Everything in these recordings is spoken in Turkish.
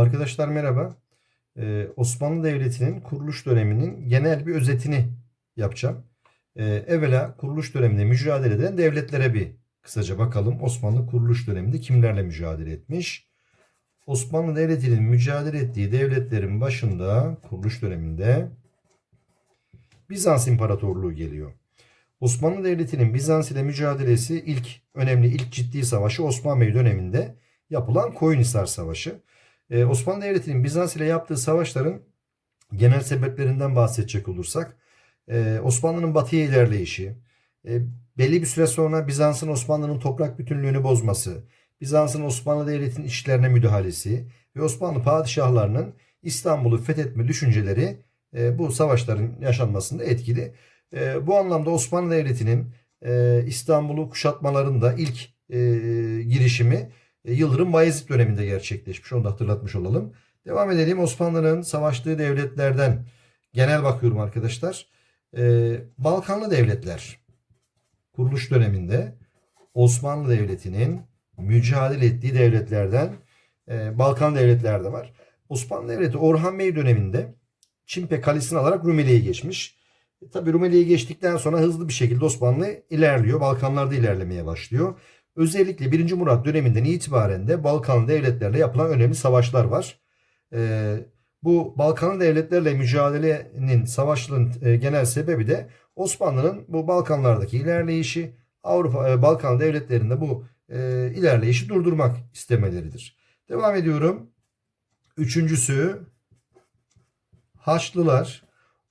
Arkadaşlar merhaba. Ee, Osmanlı Devleti'nin kuruluş döneminin genel bir özetini yapacağım. Ee, evvela kuruluş döneminde mücadele eden devletlere bir kısaca bakalım. Osmanlı kuruluş döneminde kimlerle mücadele etmiş? Osmanlı Devleti'nin mücadele ettiği devletlerin başında kuruluş döneminde Bizans İmparatorluğu geliyor. Osmanlı Devleti'nin Bizans ile mücadelesi ilk önemli ilk ciddi savaşı Osman Bey döneminde yapılan Koyunhisar Savaşı. Ee, Osmanlı Devleti'nin Bizans ile yaptığı savaşların genel sebeplerinden bahsedecek olursak e, Osmanlı'nın batıya ilerleyişi, e, belli bir süre sonra Bizans'ın Osmanlı'nın toprak bütünlüğünü bozması, Bizans'ın Osmanlı Devleti'nin işlerine müdahalesi ve Osmanlı padişahlarının İstanbul'u fethetme düşünceleri e, bu savaşların yaşanmasında etkili. E, bu anlamda Osmanlı Devleti'nin İstanbul'u kuşatmalarında ilk girişimi Yıldırım Bayezid döneminde gerçekleşmiş. Onu da hatırlatmış olalım. Devam edelim. Osmanlı'nın savaştığı devletlerden genel bakıyorum arkadaşlar. E, Balkanlı devletler kuruluş döneminde Osmanlı Devleti'nin mücadele ettiği devletlerden e, Balkan devletler de var. Osmanlı Devleti Orhan Bey döneminde Çimpe Kalesi'ni alarak Rumeli'ye geçmiş. E, tabii Rumeli'ye geçtikten sonra hızlı bir şekilde Osmanlı ilerliyor. Balkanlarda ilerlemeye başlıyor. Özellikle 1. Murat döneminden itibaren de Balkan devletlerle yapılan önemli savaşlar var. Ee, bu Balkan devletlerle mücadelenin savaşların e, genel sebebi de Osmanlı'nın bu Balkanlardaki ilerleyişi, Avrupa e, Balkan devletlerinde bu e, ilerleyişi durdurmak istemeleridir. Devam ediyorum. Üçüncüsü Haçlılar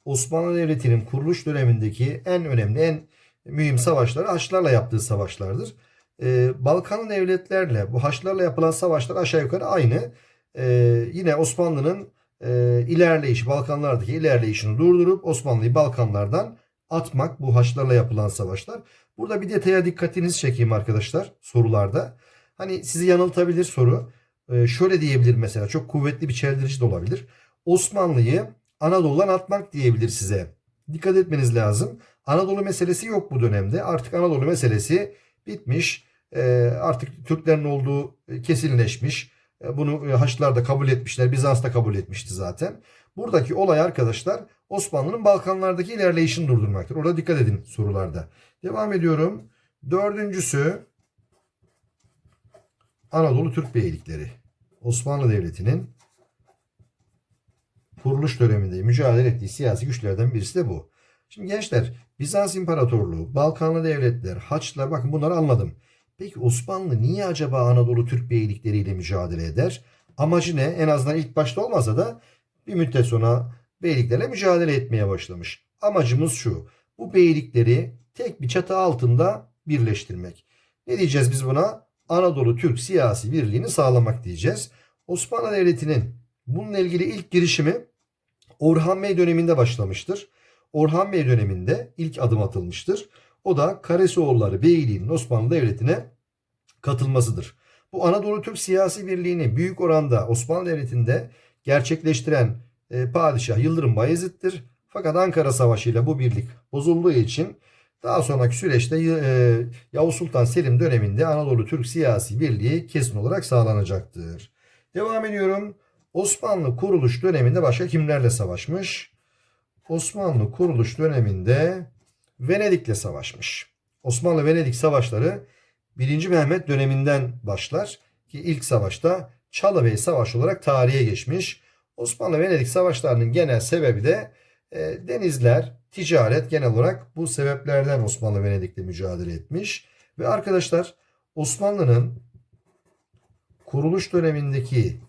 Osmanlı Devleti'nin kuruluş dönemindeki en önemli, en mühim savaşları Haçlılarla yaptığı savaşlardır. Ee, Balkan devletlerle bu Haçlılarla yapılan savaşlar aşağı yukarı aynı. Ee, yine Osmanlı'nın e, ilerleyişi, Balkanlardaki ilerleyişini durdurup Osmanlı'yı Balkanlardan atmak bu Haçlılarla yapılan savaşlar. Burada bir detaya dikkatinizi çekeyim arkadaşlar sorularda. Hani sizi yanıltabilir soru. Ee, şöyle diyebilir mesela çok kuvvetli bir çeldirici de olabilir. Osmanlı'yı Anadolu'dan atmak diyebilir size. Dikkat etmeniz lazım. Anadolu meselesi yok bu dönemde. Artık Anadolu meselesi bitmiş. Ee, artık Türklerin olduğu kesinleşmiş. Ee, bunu Haçlılar da kabul etmişler. Bizans da kabul etmişti zaten. Buradaki olay arkadaşlar Osmanlı'nın Balkanlardaki ilerleyişini durdurmaktır. Orada dikkat edin sorularda. Devam ediyorum. Dördüncüsü Anadolu Türk Beylikleri. Osmanlı Devleti'nin kuruluş döneminde mücadele ettiği siyasi güçlerden birisi de bu. Şimdi gençler Bizans İmparatorluğu, Balkanlı devletler, Haçlılar bakın bunları anladım. Peki Osmanlı niye acaba Anadolu Türk beylikleriyle mücadele eder? Amacı ne? En azından ilk başta olmasa da bir müddet sonra beyliklerle mücadele etmeye başlamış. Amacımız şu. Bu beylikleri tek bir çatı altında birleştirmek. Ne diyeceğiz biz buna? Anadolu Türk siyasi birliğini sağlamak diyeceğiz. Osmanlı Devleti'nin bununla ilgili ilk girişimi Orhan Bey döneminde başlamıştır. Orhan Bey döneminde ilk adım atılmıştır. O da Karesioğulları Beyliği'nin Osmanlı Devleti'ne katılmasıdır. Bu Anadolu Türk siyasi birliğini büyük oranda Osmanlı Devleti'nde gerçekleştiren e, padişah Yıldırım Bayezid'dir. Fakat Ankara Savaşı ile bu birlik bozulduğu için daha sonraki süreçte e, Yavuz Sultan Selim döneminde Anadolu Türk siyasi birliği kesin olarak sağlanacaktır. Devam ediyorum. Osmanlı kuruluş döneminde başka kimlerle savaşmış? Osmanlı kuruluş döneminde Venedik'le savaşmış. Osmanlı-Venedik savaşları 1. Mehmet döneminden başlar ki ilk savaşta Çalıbey Savaşı olarak tarihe geçmiş. Osmanlı-Venedik savaşlarının genel sebebi de e, denizler, ticaret genel olarak bu sebeplerden Osmanlı-Venedik'le mücadele etmiş. Ve arkadaşlar Osmanlı'nın kuruluş dönemindeki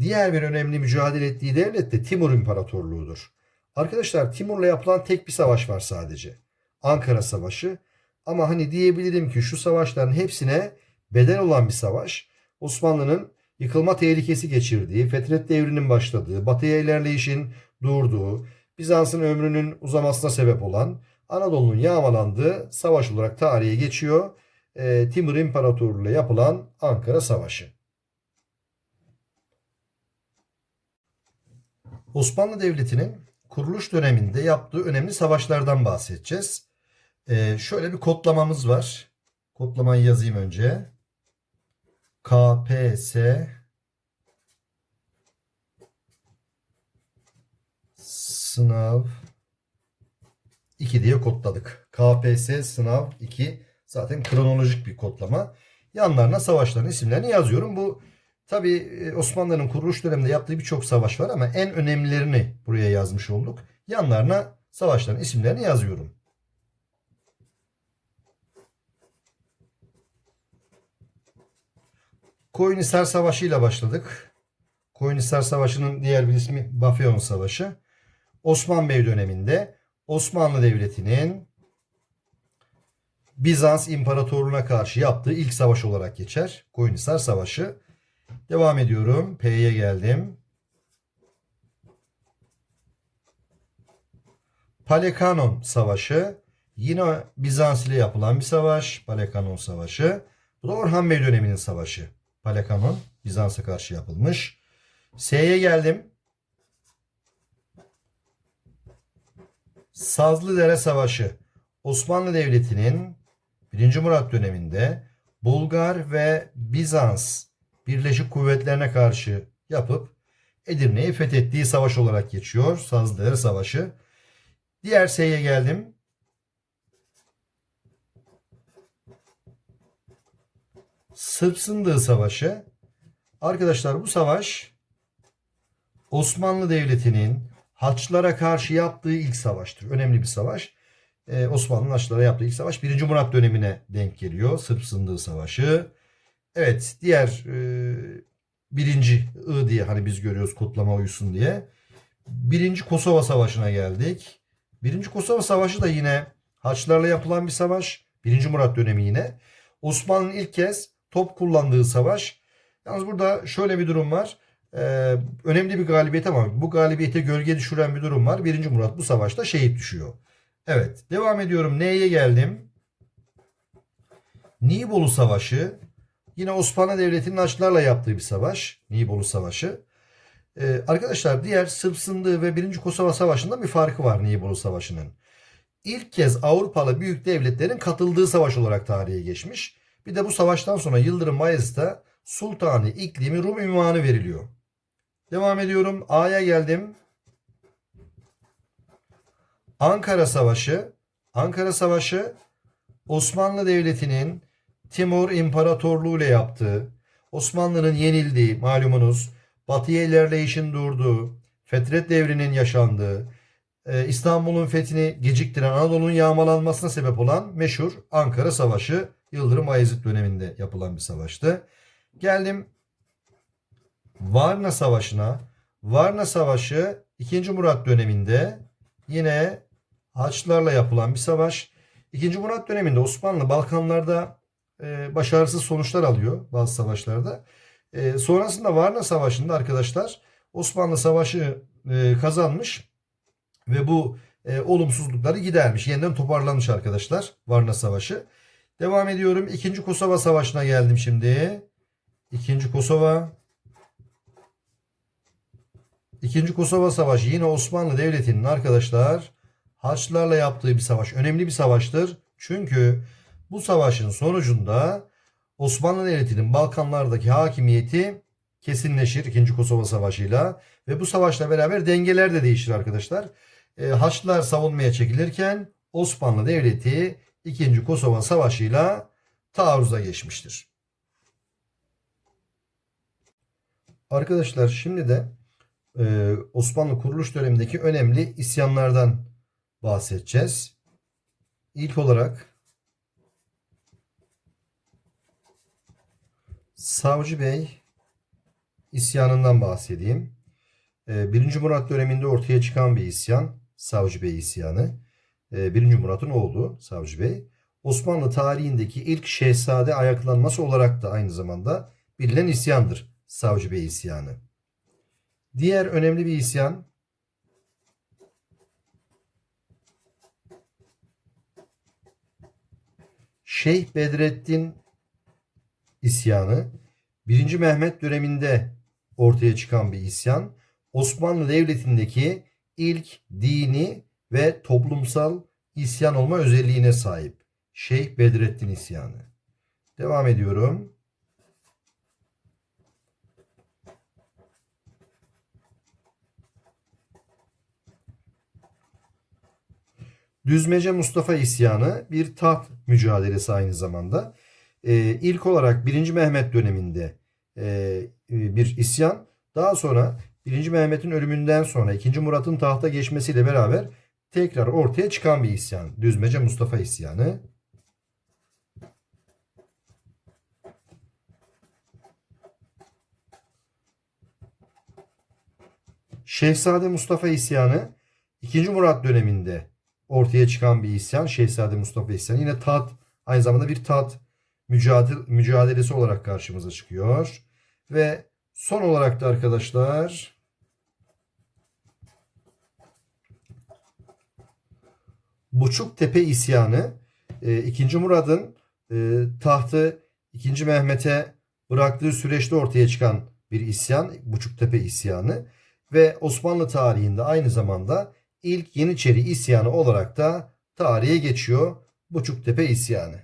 diğer bir önemli mücadele ettiği devlet de Timur İmparatorluğu'dur. Arkadaşlar Timur'la yapılan tek bir savaş var sadece. Ankara Savaşı. Ama hani diyebilirim ki şu savaşların hepsine bedel olan bir savaş. Osmanlı'nın yıkılma tehlikesi geçirdiği, Fetret devrinin başladığı, batıya ilerleyişin durduğu, Bizans'ın ömrünün uzamasına sebep olan Anadolu'nun yağmalandığı savaş olarak tarihe geçiyor. E, Timur İmparatorluğu ile yapılan Ankara Savaşı. Osmanlı Devleti'nin kuruluş döneminde yaptığı önemli savaşlardan bahsedeceğiz. Ee, şöyle bir kodlamamız var. Kodlamayı yazayım önce. KPS sınav 2 diye kodladık. KPS sınav 2 zaten kronolojik bir kodlama. Yanlarına savaşların isimlerini yazıyorum. Bu tabi Osmanlı'nın kuruluş döneminde yaptığı birçok savaş var ama en önemlilerini buraya yazmış olduk. Yanlarına savaşların isimlerini yazıyorum. Koyunhisar Savaşı ile başladık. Koyunhisar Savaşı'nın diğer bir ismi Bafeon Savaşı. Osman Bey döneminde Osmanlı Devleti'nin Bizans İmparatorluğu'na karşı yaptığı ilk savaş olarak geçer. Koyunhisar Savaşı. Devam ediyorum. P'ye geldim. Palekanon Savaşı. Yine Bizans ile yapılan bir savaş. Palekanon Savaşı. Bu da Orhan Bey döneminin savaşı. Palekanon Bizans'a karşı yapılmış. S'ye geldim. Sazlıdere Savaşı. Osmanlı Devleti'nin 1. Murat döneminde Bulgar ve Bizans Birleşik Kuvvetlerine karşı yapıp Edirne'yi fethettiği savaş olarak geçiyor. Sazlıdere Savaşı. Diğer S'ye geldim. Sırp Sındığı Savaşı. Arkadaşlar bu savaş Osmanlı Devleti'nin Haçlara karşı yaptığı ilk savaştır. Önemli bir savaş. Ee, Osmanlı'nın Haçlara yaptığı ilk savaş 1. Murat dönemine denk geliyor. Sırp Sındığı Savaşı. Evet diğer e, birinci I diye hani biz görüyoruz kutlama uyusun diye. Birinci Kosova Savaşı'na geldik. Birinci Kosova Savaşı da yine Haçlarla yapılan bir savaş. Birinci Murat dönemi yine. Osmanlı'nın ilk kez top kullandığı savaş. Yalnız burada şöyle bir durum var. Ee, önemli bir galibiyet ama bu galibiyete gölge düşüren bir durum var. Birinci Murat bu savaşta şehit düşüyor. Evet devam ediyorum. Neye geldim? Nibolu Savaşı. Yine Osmanlı Devleti'nin Haçlarla yaptığı bir savaş. Nibolu Savaşı. Ee, arkadaşlar diğer Sırp Sındığı ve 1. Kosova Savaşı'nda bir farkı var Nibolu Savaşı'nın. İlk kez Avrupalı büyük devletlerin katıldığı savaş olarak tarihe geçmiş. Bir de bu savaştan sonra Yıldırım Bayezid'e Sultanı İklimi Rum ünvanı veriliyor. Devam ediyorum. A'ya geldim. Ankara Savaşı. Ankara Savaşı Osmanlı Devleti'nin Timur İmparatorluğu ile yaptığı, Osmanlı'nın yenildiği malumunuz, Batı'ya ilerleyişin durduğu, Fetret devrinin yaşandığı, e, İstanbul'un fethini geciktiren Anadolu'nun yağmalanmasına sebep olan meşhur Ankara Savaşı Yıldırım Bayezid döneminde yapılan bir savaştı. Geldim Varna Savaşı'na. Varna Savaşı 2. Murat döneminde yine Haçlılarla yapılan bir savaş. 2. Murat döneminde Osmanlı Balkanlarda e, başarısız sonuçlar alıyor bazı savaşlarda. E, sonrasında Varna Savaşı'nda arkadaşlar Osmanlı savaşı e, kazanmış ve bu olumsuzlukları gidermiş. Yeniden toparlanmış arkadaşlar Varna Savaşı. Devam ediyorum. İkinci Kosova Savaşı'na geldim şimdi. İkinci Kosova. İkinci Kosova Savaşı yine Osmanlı Devleti'nin arkadaşlar Haçlılarla yaptığı bir savaş. Önemli bir savaştır. Çünkü bu savaşın sonucunda Osmanlı Devleti'nin Balkanlardaki hakimiyeti kesinleşir 2. Kosova Savaşı'yla ve bu savaşla beraber dengeler de değişir arkadaşlar. E, Haçlılar savunmaya çekilirken Osmanlı Devleti 2. Kosova Savaşı'yla taarruza geçmiştir. Arkadaşlar şimdi de e, Osmanlı kuruluş dönemindeki önemli isyanlardan bahsedeceğiz. İlk olarak Savcı Bey isyanından bahsedeyim. E, 1. Murat döneminde ortaya çıkan bir isyan. Savcı Bey isyanı. E, 1. Murat'ın oğlu Savcı Bey. Osmanlı tarihindeki ilk şehzade ayaklanması olarak da aynı zamanda bilinen isyandır. Savcı Bey isyanı. Diğer önemli bir isyan Şeyh Bedrettin isyanı 1. Mehmet döneminde ortaya çıkan bir isyan. Osmanlı Devleti'ndeki ilk dini ve toplumsal isyan olma özelliğine sahip. Şeyh Bedrettin isyanı. Devam ediyorum. Düzmece Mustafa isyanı bir taht mücadelesi aynı zamanda. Ee, ilk olarak 1. Mehmet döneminde e, bir isyan. Daha sonra 1. Mehmet'in ölümünden sonra 2. Murat'ın tahta geçmesiyle beraber tekrar ortaya çıkan bir isyan. Düzmece Mustafa isyanı. Şehzade Mustafa isyanı 2. Murat döneminde ortaya çıkan bir isyan. Şehzade Mustafa isyanı. Yine tat aynı zamanda bir tat mücadele, mücadelesi olarak karşımıza çıkıyor. Ve son olarak da arkadaşlar Buçuktepe isyanı e, 2. Murad'ın e, tahtı 2. Mehmet'e bıraktığı süreçte ortaya çıkan bir isyan. Buçuktepe isyanı ve Osmanlı tarihinde aynı zamanda ilk Yeniçeri isyanı olarak da tarihe geçiyor Buçuktepe isyanı.